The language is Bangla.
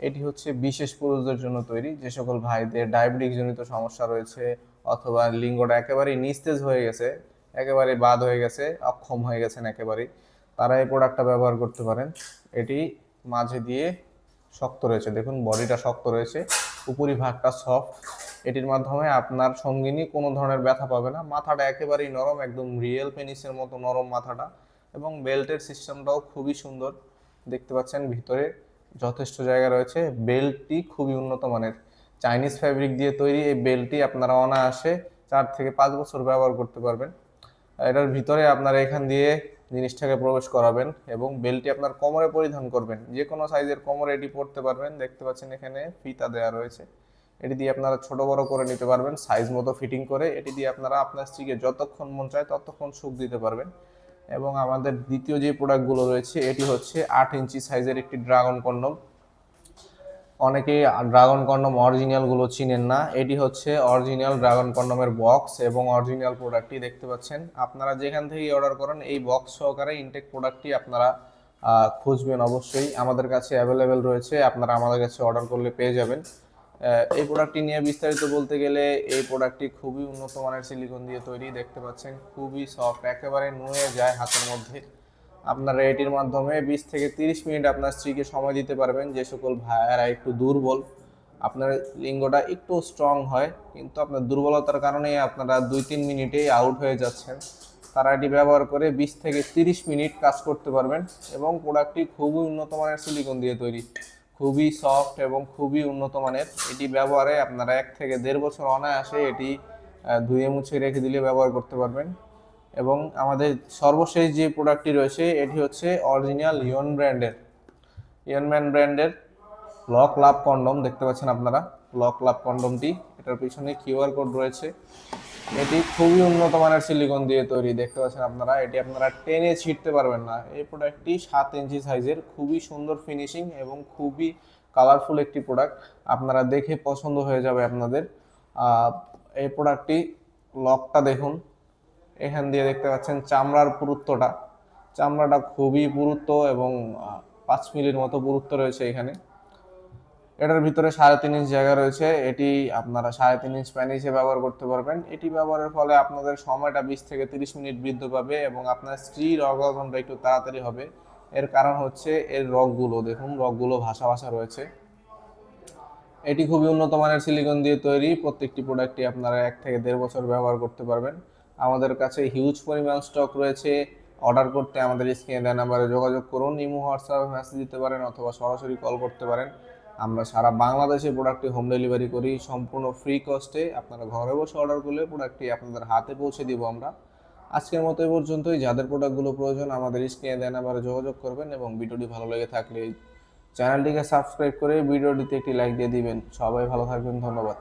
এটি হচ্ছে বিশেষ পুরুষদের জন্য তৈরি। যে সকল ভাইদের ডায়াবেটিক জনিত সমস্যা রয়েছে অথবা লিঙ্গটা একেবারেই নিস্তেজ হয়ে গেছে, একেবারে বাদ হয়ে গেছে, অক্ষম হয়ে গেছেন একেবারেই, তারা এই প্রোডাক্টটা ব্যবহার করতে পারেন। এটি মাঝে দিয়ে শক্ত রয়েছে। দেখুন বডিটা শক্ত রয়েছে উপরি ভাগটা সফট এটির মাধ্যমে আপনার সঙ্গিনী কোনো ধরনের ব্যথা পাবে না। মাথাটা একেবারেই নরম, একদম রিয়েল পেনিসের মতো নরম মাথাটা এবং বেল্টের সিস্টেমটাও খুবই সুন্দর। দেখতে পাচ্ছেন ভিতরে যথেষ্ট জায়গা রয়েছে। বেল্টটি খুবই উন্নত মানের। চাইনিজ ফ্যাব্রিক দিয়ে তৈরি এই বেল্টটি আপনারা অনায়াসে চার থেকে পাঁচ বছর ব্যবহার করতে পারবেন। এটার ভিতরে আপনারা এখান দিয়ে জিনিসটাকে প্রবেশ করাবেন এবং বেল্টটি আপনার কোমরে পরিধান করবেন। যে কোনো সাইজের কোমরে এটি পরতে পারবেন। দেখতে পাচ্ছেন এখানে ফিতা দেওয়া রয়েছে। এটি দিয়ে আপনারা ছোট বড় করে নিতে পারবেন। সাইজ মতো ফিটিং করে এটি দিয়ে আপনারা আপনার স্ত্রীকে যতক্ষণ মন চায় ততক্ষণ সুখ দিতে পারবেন। এবং আমাদের দ্বিতীয় যে প্রোডাক্টগুলো রয়েছে, এটি হচ্ছে আট ইঞ্চি সাইজের একটি ড্রাগন কন্ডম। অনেকেই ড্রাগন কন্ডম অরিজিনালগুলো চিনেন না। এটি হচ্ছে অরিজিনাল ড্রাগন কন্ডমের বক্স এবং অরিজিনাল প্রোডাক্টটি দেখতে পাচ্ছেন। আপনারা যেখান থেকে অর্ডার করেন, এই বক্স সহকারে ইনটেক প্রোডাক্টটি আপনারা খুঁজবেন অবশ্যই। আমাদের কাছে অ্যাভেলেবেল রয়েছে, আপনারা আমাদের কাছে অর্ডার করলে পেয়ে যাবেন। এই প্রোডাক্টটি নিয়ে বিস্তারিত বলতে গেলে এই প্রোডাক্টটি খুবই উন্নত মানের সিলিকন দিয়ে তৈরি, দেখতে পাচ্ছেন, খুবই সফট একেবারে নুয়ে যায় হাতের মধ্যে। আপনারা এটির মাধ্যমে বিশ থেকে তিরিশ মিনিট আপনার স্ত্রীকে সময় দিতে পারবেন, যে সকল ভাইয়েরা একটু দুর্বল, আপনার লিঙ্গটা একটু স্ট্রং হয়, কিন্তু আপনার দুর্বলতার কারণে আপনারা দুই তিন মিনিটেই আউট হয়ে যাচ্ছেন। তারা এটি ব্যবহার করে বিশ থেকে তিরিশ মিনিট কাজ করতে পারবেন এবং প্রোডাক্টটি খুবই উন্নত মানের সিলিকন দিয়ে তৈরি। খুবই সফট এবং খুবই উন্নত মানের। এটি ব্যবহারে আপনারা এক থেকে দেড় বছর অনায়াসে এটি ধুয়ে মুছে রেখে দিলে ব্যবহার করতে পারবেন। এবং আমাদের সর্বশেষ যে প্রোডাক্টটি রয়েছে, এটি হচ্ছে অরিজিনাল ইয়ন ব্র্যান্ডের ইয়নম্যান ব্র্যান্ডের লক লাভ কন্ডম দেখতে পাচ্ছেন আপনারা। লক লাভ কন্ডমটি, এটার পিছনে কিউআর কোড রয়েছে। এটি খুবই উন্নত মানের সিলিকন দিয়ে তৈরি, দেখতে পাচ্ছেন আপনারা। এটি আপনারা টেনে ছিটতে পারবেন না। এই প্রোডাক্টটি সাত ইঞ্চি সাইজের, খুবই সুন্দর ফিনিশিং এবং খুবই কালারফুল একটি প্রোডাক্ট। আপনারা দেখে পছন্দ হয়ে যাবে আপনাদের। এই প্রোডাক্টটি লকটা দেখুন। এখান দিয়ে দেখতে পাচ্ছেন চামড়ার পুরুত্বটা। চামড়াটা খুবই পুরুত্ব এবং পাঁচ মিলির মতো পুরুত্ব রয়েছে এখানে। এটার ভিতরে সাড়ে তিন ইঞ্চ জায়গা রয়েছে। এটি আপনারা সাড়ে তিন ইঞ্চ প্যান হিসেবে ব্যবহার করতে পারবেন। এটি ব্যবহারের ফলে আপনাদের সময়টা বিশ থেকে তিরিশ মিনিট বৃদ্ধি পাবে এবং আপনার স্ত্রীর অর্গাজমটা একটু তাড়াতাড়ি হবে। এর কারণ হচ্ছে এর রগগুলো, দেখুন রগগুলো ভাসা ভাসা রয়েছে। এটি খুবই উন্নত মানের সিলিকন দিয়ে তৈরি। প্রত্যেকটি প্রোডাক্টই আপনারা এক থেকে দেড় বছর ব্যবহার করতে পারবেন। আমাদের কাছে হিউজ পরিমাণ স্টক রয়েছে। অর্ডার করতে আমাদের স্ক্রিনে দেওয়া নাম্বারে যোগাযোগ করুন। ইমো হোয়াটসঅ্যাপে মেসেজ দিতে পারেন অথবা সরাসরি কল করতে পারেন। আমরা সারা বাংলাদেশে প্রোডাক্টটি হোম ডেলিভারি করি। সম্পূর্ণ ফ্রি কস্টে আপনারা ঘরে বসে অর্ডার করলে প্রোডাক্টটি আপনাদের হাতে পৌঁছে দিব আমরা। আজকের মতো এই পর্যন্তই। যাদের প্রোডাক্টগুলো প্রয়োজন আমাদের স্ক্রিনে দেন আবার যোগাযোগ করবেন এবং ভিডিওটি ভালো লেগে থাকলে চ্যানেলটিকে সাবস্ক্রাইব করে ভিডিওটিতে একটি লাইক দিয়ে দিবেন। সবাই ভালো থাকবেন। ধন্যবাদ।